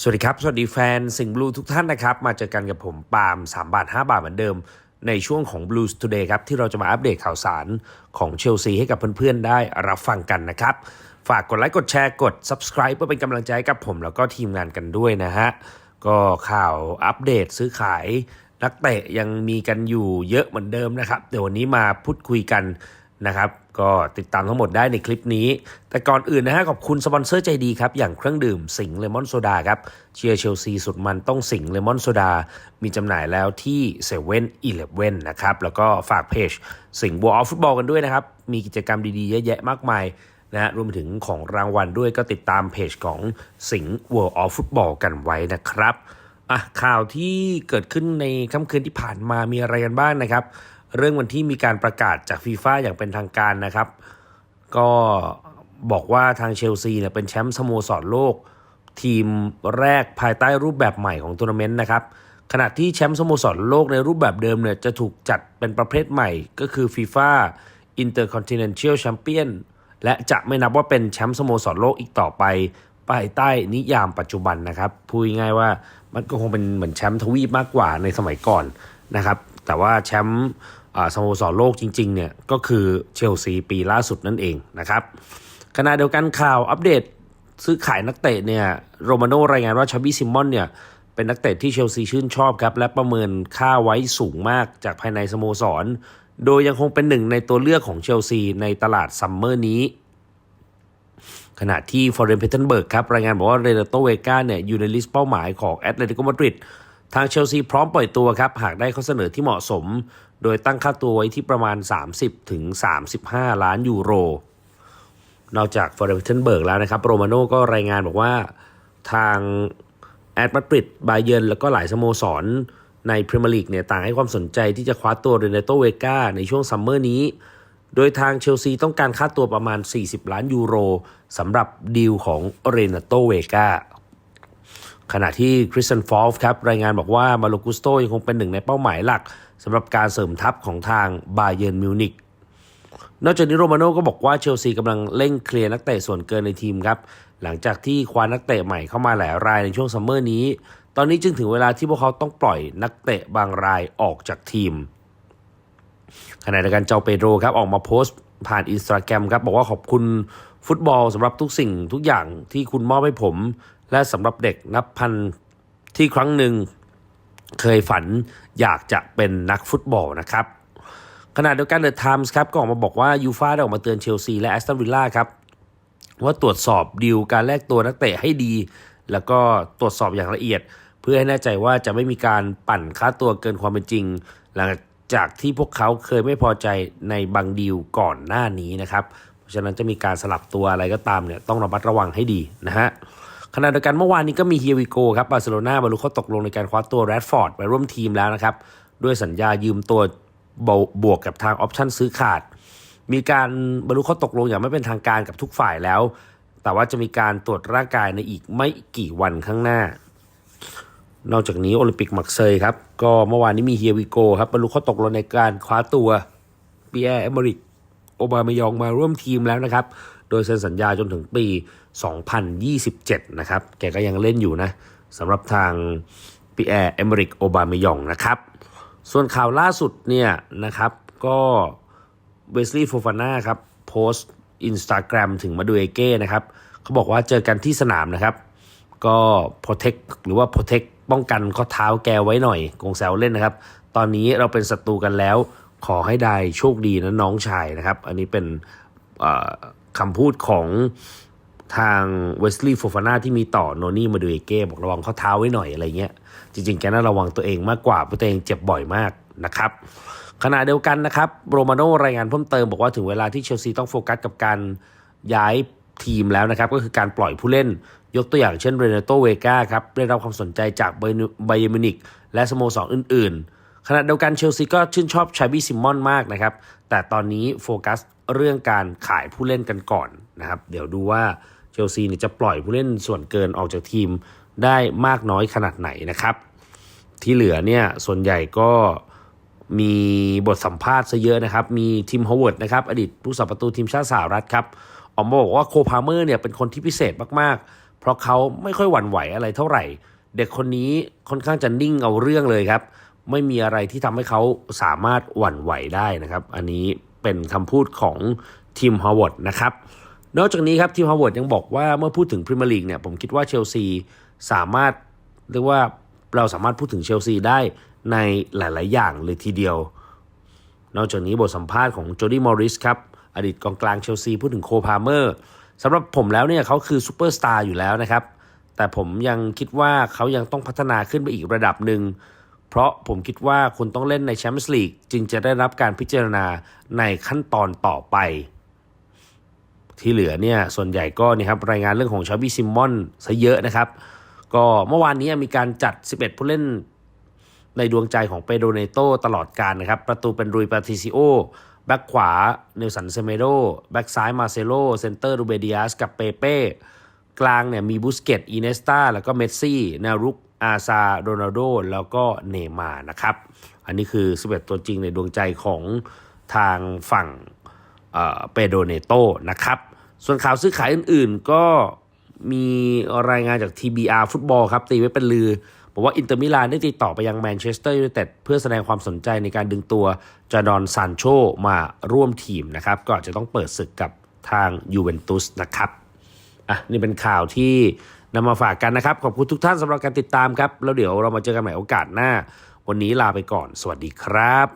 สวัสดีครับ สวัสดีแฟนสิงห์บลูทุกท่านนะครับ มาเจอกันกับผมปาล์ม3 บาท 5 บาทเหมือนเดิม ในช่วงของ Blues Today ครับ ที่เราจะมาอัปเดตข่าวสารของเชลซีให้กับเพื่อนๆ ได้รับฟังกันนะครับ ฝากกดไลค์กดแชร์กด subscribe เพื่อเป็นกำลังใจให้กับผมแล้วก็ทีมงานกันด้วยนะฮะ ก็ข่าวอัปเดตซื้อขาย นักเตะยังมีกันอยู่เยอะเหมือนเดิมนะครับเดี๋ยววันนี้มาพูดคุยกัน นะครับ ก็ติดตามทั้งหมดได้ในคลิปนี้ แต่ก่อนอื่นนะฮะขอบคุณสปอนเซอร์ใจดีครับ อย่างเครื่องดื่มสิงเลมอนโซดาครับเชียร์เชลซีสุดมันต้องสิงเลมอนโซดา มีจำหน่ายแล้วที่เซเว่นอีเลฟเว่นนะครับ แล้วก็ฝากเพจสิงบัวออฟฟุตบอลกันด้วยนะครับ มีกิจกรรมดีๆ เยอะแยะมากมายนะฮะรวมไปถึงของรางวัลด้วยก็ติดตามเพจของสิงห์ World of Football กันไว้นะครับอะข่าวที่เกิดขึ้นในค่ำคืนที่ผ่านมามีอะไรกันบ้างนะครับ เรื่องวันที่มีการประกาศจากฟีฟ่าอย่างเป็นทางการนะครับ ก็บอกว่าทางเชลซีเนี่ยเป็นแชมป์สโมสรโลก ทีมแรกภายใต้รูปแบบใหม่ของทัวร์นาเมนต์นะครับ ขณะที่แชมป์สโมสรโลกในรูปแบบเดิมเนี่ยจะถูกจัดเป็นประเภทใหม่ ก็คือ FIFA Intercontinental Champion และจะไม่นับว่าเป็นแชมป์สโมสรโลกอีกต่อไปภายใต้นิยามปัจจุบันนะครับพูดง่ายว่ามันก็คงเป็นเหมือนแชมป์ทวีปมากกว่าในสมัยก่อนนะครับ แต่ว่าแชมป์ สโมสรโลกจริงๆเนี่ยก็คือเชลซีปีล่าสุดนั่นเองนะครับขณะเดียวกันข่าวอัปเดตซื้อขายนักเตะเนี่ยโรมาโนรายงานว่าชาบิซิมอนเนี่ยเป็นนักเตะที่เชลซีชื่นชอบครับ และประเมินค่าไว้สูงมากจากภายในสโมสร โดยยังคงเป็นหนึ่งในตัวเลือกของเชลซีในตลาดซัมเมอร์นี้ ขณะที่ฟอร์เรนเพเทนเบิร์กครับรายงานบอกว่าเรเนโตเวกาเนี่ยอยู่ในลิสต์เป้าหมายของแอตเลติโกมาดริด ทางเชลซีพร้อมปล่อยตัวครับ หากได้ข้อเสนอที่เหมาะสม โดยตั้งค่าตัวไว้ที่ประมาณ 30 ถึง 35 ล้านยูโร นอกจากฟอร์เรนเพเทนเบิร์กแล้วนะครับ โรมาโน่ก็รายงานบอกว่าทางแอตมาดริดบาเยนแล้วก็หลายสโมสร ในพรีเมียร์ลีกเนี่ยต่างให้ความสนใจที่จะคว้าตัวเรเนโตเวกาในช่วงซัมเมอร์นี้ โดยทางเชลซีต้องการค่าตัวประมาณ 40 ล้านยูโรสำหรับดีลของเรเนโตเวกา ขณะที่คริสเตนฟอลฟ์ครับรายงานบอกว่ามาโลกุสโตยังคงเป็นหนึ่งในเป้าหมายหลักสำหรับการเสริมทัพของทางบาเยร์นมิวนิกนอกจากนี้โรมาโน่ก็บอกว่าเชลซีกำลังเร่งเคลียร์นักเตะส่วนเกินในทีมครับ หลังจากที่คว้านักเตะใหม่เข้ามาหลายรายในช่วงซัมเมอร์นี้ ตอนนี้จึงถึงเวลาที่พวกเขาต้องปล่อยนักเตะบางรายออกจากทีมขณะเดียวกันเจ้าเปโดรครับออกมาโพสต์ผ่านอินสตาแกรมครับบอกว่าขอบคุณฟุตบอลสำหรับทุกสิ่งทุกอย่างที่คุณมอบให้ผม และสำหรับเด็กนับพันที่ครั้งหนึ่งเคยฝันอยากจะเป็นนักฟุตบอลนะครับขณะเดียวกันเดอะไทมส์ครับก็ออกมาบอกว่ายูฟาได้ออกมาเตือนเชลซีและแอสตันวิลล่าครับว่าตรวจสอบดีลการแลกตัวนักเตะให้ดี แล้วก็ตรวจสอบอย่างละเอียด เพื่อให้แน่ใจว่าจะไม่มีการปั่นค่าตัวเกินความเป็นจริง หลังจากที่พวกเขาเคยไม่พอใจในบางดีลก่อนหน้านี้นะครับ เพราะฉะนั้นจะมีการสลับตัวอะไรก็ตามเนี่ยต้องระมัดระวังให้ดีนะฮะ ขณะเดียวกันเมื่อวานนี้ก็มีเฮียวิโกครับบาร์เซโลนาบรรลุข้อตกลงในการคว้าตัวแรดฟอร์ดไปร่วมทีมแล้วนะครับ ด้วยสัญญายืมตัวบวกกับทางออปชั่นซื้อขาด มีการบรรลุข้อตกลงอย่างไม่เป็นทางการกับทุกฝ่ายแล้ว แต่ว่าจะมีการตรวจร่างกายในอีกไม่กี่วันข้างหน้า นอกจากนี้โอลิมปิกมักเซยครับ ก็เมื่อวานนี้มีเฮียวิโกครับบรรลุข้อตกลงในการคว้าตัวปีแอร์เอมริกโอบามายองมาร่วมทีมแล้วนะครับ โดยเซ็นสัญญาจนถึงปี 2027 นะครับ แกก็ยังเล่นอยู่นะสำหรับทางปีแอร์เอมริกโอบามยองนะครับ ส่วนข่าวล่าสุดเนี่ยนะครับ ก็เวสลีย์โฟฟาน่าครับโพสต์อินสตาแกรมถึงมาดูเอเก้นะครับเขาบอกว่าเจอกันที่สนามนะครับ ก็โปรเทคหรือว่าโปรเทคป้องกันข้อเท้าแกไว้หน่อยกงแซวเล่นนะครับ ตอนนี้เราเป็นศัตรูกันแล้วขอให้ได้โชคดีนะน้องชายนะครับ อันนี้เป็น คำพูดของทางเวสลีย์โฟฟาน่าที่มีต่อโนนี่มาดูเอเก้บอกระวังข้อเท้าไว้หน่อยอะไรเงี้ย จริงๆ แกน่าระวังตัวเองมากกว่าเพราะตัวเองเจ็บบ่อยมากนะครับขณะเดียวกันนะครับโรมาโนรายงานเพิ่มเติมบอกว่าถึงเวลาที่เชลซีต้องโฟกัสกับการย้ายทีมแล้วนะครับ ก็คือการปล่อยผู้เล่น ยกตัวอย่างเช่นเรเนโตเวกาครับได้รับความสนใจจากไบเยมินิกและสโมสรอื่น ๆ ขณะเดียวกันเชลซีก็ชื่นชอบชาบี้ซิมอนมากนะครับ แต่ตอนนี้โฟกัส เรื่องการขายผู้เล่นกันก่อนนะครับ เดี๋ยวดูว่าเชลซีจะปล่อยผู้เล่นส่วนเกินออกจากทีมได้มากน้อยขนาดไหนนะครับ ที่เหลือเนี่ยส่วนใหญ่ก็มีบทสัมภาษณ์ซะเยอะนะครับ มีทีมฮาวเวิร์ดนะครับ อดีตผู้สับประตูทีมชาติสหรัฐครับ ออกมาบอกว่าโคพาเมอร์เนี่ยเป็นคนที่พิเศษมากๆ เพราะเขาไม่ค่อยหวั่นไหวอะไรเท่าไหร่ เด็กคนนี้ค่อนข้างจะนิ่งเอาเรื่องเลยครับ ไม่มีอะไรที่ทำให้เขาสามารถหวั่นไหวได้นะครับ อันนี้ เป็นคำพูดของทีมฮาวเวิร์ดนะครับ นอกจากนี้ครับทีมฮาวเวิร์ดยังบอกว่าเมื่อพูดถึงพรีเมียร์ลีกเนี่ยผมคิดว่าเชลซีสามารถเรียกว่าเราสามารถพูดถึงเชลซีได้ในหลาย ๆ อย่างเลยทีเดียว นอกจากนี้บทสัมภาษณ์ของโจดี้มอริสครับอดีตกองกลางเชลซีพูดถึงโคพาเมอร์สำหรับผมแล้วเนี่ยเขาคือซูเปอร์สตาร์อยู่แล้วนะครับ แต่ผมยังคิดว่าเขายังต้องพัฒนาขึ้นไปอีกระดับหนึ่ง เพราะผมคิดว่าคุณต้องเล่นในแชมเปี้ยนส์ลีกจึงจะได้รับการพิจารณาในขั้นตอนต่อไป ที่เหลือเนี่ยส่วนใหญ่ก็นี่ครับรายงานเรื่องของชาบิซิมมอนซะเยอะนะครับ ก็เมื่อวานนี้มีการจัด 11 ผู้เล่นในดวงใจของเปโดเนโตตลอดการนะครับ ประตูเป็นรุยปาติซิโอแบ็กขวาเนลสันเซเมโดแบ็กซ้ายมาเซโลเซนเตอร์รูเบดิอาสกับเปเป้กลางเนี่ยมีบุสเกตอีเนสตาแล้วก็เมสซี่แนวรุก อาซาโรนัลโดแล้วก็เนมานะครับ อันนี้คือ 11 ตัวจริงในดวงใจของทางฝั่งเปโดเนโตนะครับ ส่วนข่าวซื้อขายอื่นๆก็มีรายงานจาก TBR ฟุตบอลครับ ตีไว้เป็นลือ บอกว่าอินเตอร์มิลานได้ติดต่อไปยังแมนเชสเตอร์ยูไนเต็ดเพื่อแสดงความสนใจในการดึงตัวจาดอนซานโชมาร่วมทีมนะครับ ก็อาจจะต้องเปิดศึกกับทางยูเวนตุสนะครับอะนี่เป็นข่าวที่ นำมาฝากกันนะครับ ขอบคุณทุกท่านสำหรับการติดตามครับ แล้วเดี๋ยวเรามาเจอกันใหม่โอกาสหน้า วันนี้ลาไปก่อน สวัสดีครับ